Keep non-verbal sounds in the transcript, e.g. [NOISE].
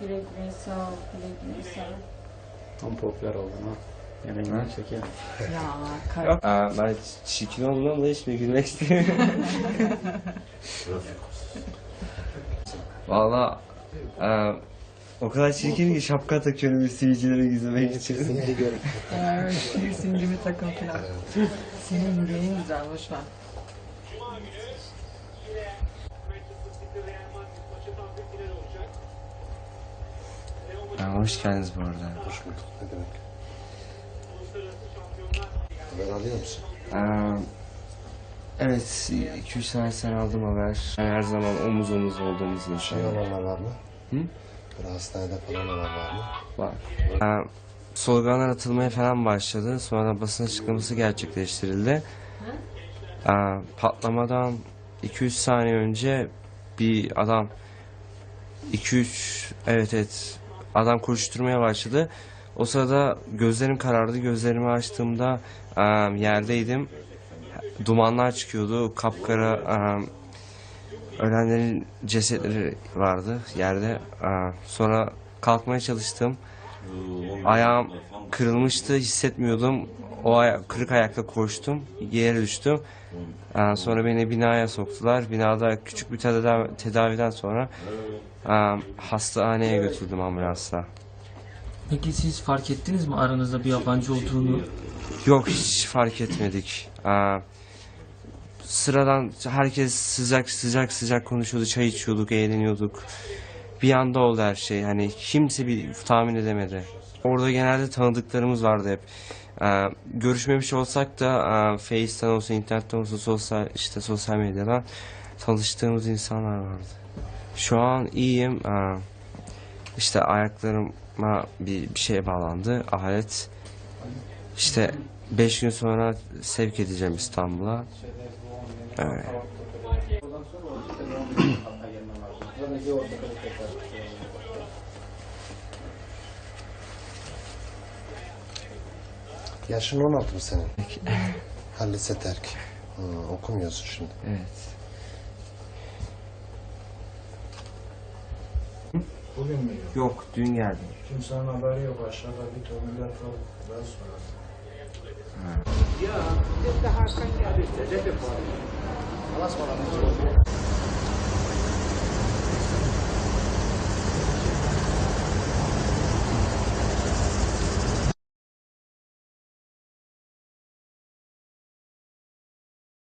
Güle güle sağ ol, güle güle sağ ol. Tam popüler oldun ha. Yemeğinden şeker. Ya kar-. Aa, ben çirkin olduğumdan dolayı şimdi gülmek istemiyorum. [LAUGHS] Valla e, o kadar çirkin ki şapka takıyorum üstüyücüleri gizlemek için. [LAUGHS] Evet, piercingimi takın falan. Senin yüreğin güzel, boş ver. Hoş geldiniz bu arada. Hoş bulduk. Ne demek? Haber alıyor musun? Aa, evet 2-3 tane sen aldım haber. Her zaman omuz omuz olduğumuz Şey insan. olanlar var mı? Hı? Böyle hastanede falan olan var mı? Var. Aa, sloganlar atılmaya falan başladı. Sonra basın açıklaması gerçekleştirildi. Aa, patlamadan 2-3 saniye önce bir adam 2-3 evet evet adam koşturmaya başladı. O sırada gözlerim karardı. Gözlerimi açtığımda aa, yerdeydim. Dumanlar çıkıyordu. Kapkara aa, ölenlerin cesetleri vardı yerde. Aa, sonra kalkmaya çalıştım. Ayağım kırılmıştı, hissetmiyordum. O aya- kırık ayakla koştum, yere düştüm. Aa, sonra beni binaya soktular. Binada küçük bir tedavi- tedaviden sonra aa, hastaneye götürdüm ambulansla. Peki siz fark ettiniz mi aranızda bir yabancı olduğunu? Yok hiç fark etmedik. Aa, sıradan herkes sıcak sıcak sıcak konuşuyordu, çay içiyorduk, eğleniyorduk. Bir anda oldu her şey. Hani kimse bir tahmin edemedi. Orada genelde tanıdıklarımız vardı hep. Ee, görüşmemiş olsak da e, Face'ten olsa, internetten olsa, sosyal işte sosyal medyadan tanıştığımız insanlar vardı. Şu an iyiyim. Ee, işte ayaklarıma bir, bir şey bağlandı, alet. İşte 5 gün sonra sevk edeceğim İstanbul'a. Evet. [CLEARS THROAT] Yaşın 16 mı senin? [LAUGHS] ha lise terk. Hı, okumuyorsun şimdi. Evet. Bugün mü yok? Yok dün geldim. Kimsenin haberi yok. Aşağıda bir ton millet var. Biraz sonra. Malah.